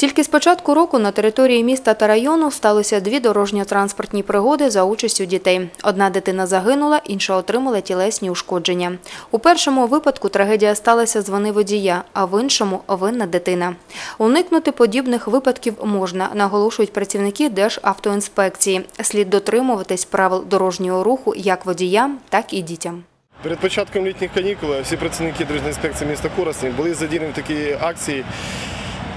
Тільки з початку року на території міста та району сталося дві дорожньо-транспортні пригоди за участю дітей. Одна дитина загинула, інша отримала тілесні ушкодження. У першому випадку трагедія сталася з вини водія, а в іншому – винна дитина. Уникнути подібних випадків можна, наголошують працівники Державтоінспекції. Слід дотримуватись правил дорожнього руху як водіям, так і дітям. Перед початком літніх канікул всі працівники Дорожньої інспекції міста Коростень були задіяні в такі акції,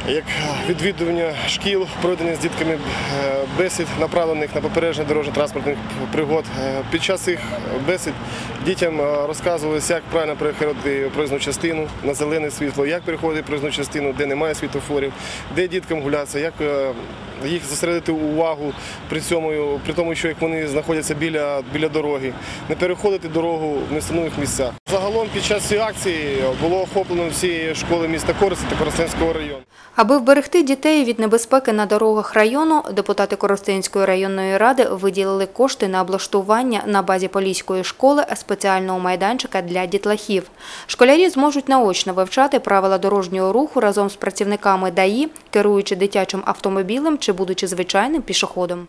як відвідування шкіл, проведення з дітками е, бесід, направлених на попередження дорожньо-транспортних пригод. Е, Під час цих бесід дітям е, розказувалося, як правильно переходити проїзну частину на зелене світло, як переходити проїзну частину, де немає світлофорів, де діткам гулятися, як їх зосередити увагу при цьому, при тому, що як вони знаходяться біля, біля дороги, не переходити дорогу в нестанових місцях. Загалом під час цієї акції було охоплено всі школи міста Коростень та Коростенського району. Аби вберегти дітей від небезпеки на дорогах району, депутати Коростенської районної ради виділили кошти на облаштування на базі Поліської школи спеціального майданчика для дітлахів. Школярі зможуть наочно вивчати правила дорожнього руху разом з працівниками ДАІ, керуючи дитячим автомобілем чи будучи звичайним пішоходом.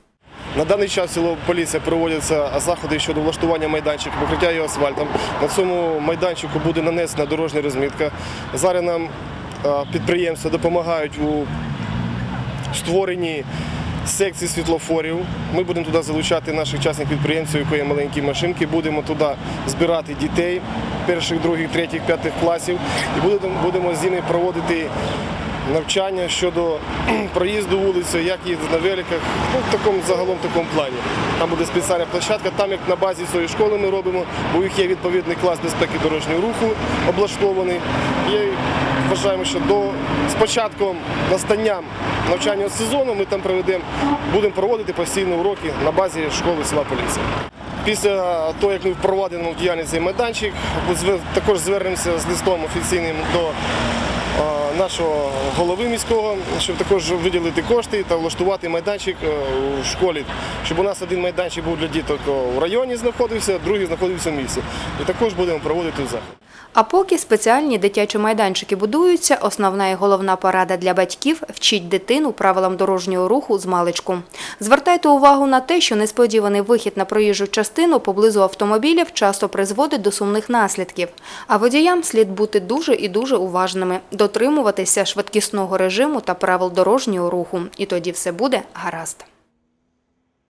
На даний час поліція проводяться заходи щодо влаштування майданчика, покриття його асфальтом. На цьому майданчику буде нанесена дорожня розмітка. Зараз нам підприємства допомагають у створенні секцій світлофорів. Ми будемо туди залучати наших частних підприємців, які є маленькі машинки. Будемо туди збирати дітей перших, других, третіх, п'ятих класів і будемо, з ними проводити навчання щодо проїзду вулицею, як їздити на великах, ну, в такому загалом такому плані. Там буде спеціальна площадка, там як на базі цієї школи ми робимо, бо них є відповідний клас безпеки дорожнього руху облаштований. І вважаємо, що до з початком настання навчального сезону ми там проведемо, будемо проводити постійні уроки на базі школи села Поліція. Після того, як ми впровадимо в діяльність цей майданчик, також звернемося з листом офіційним до е, нашого голови міського, щоб також виділити кошти та влаштувати майданчик е, у школі, щоб у нас один майданчик був для діток у районі знаходився, другий знаходився в місті. І також будемо проводити захід. А поки спеціальні дитячі майданчики будуються, основна і головна порада для батьків – вчіть дитину правилам дорожнього руху з маличку. Звертайте увагу на те, що несподіваний вихід на проїжджу частину поблизу автомобілів часто призводить до сумних наслідків. А водіям слід бути дуже і дуже уважними, дотримуватися швидкісного режиму та правил дорожнього руху. І тоді все буде гаразд.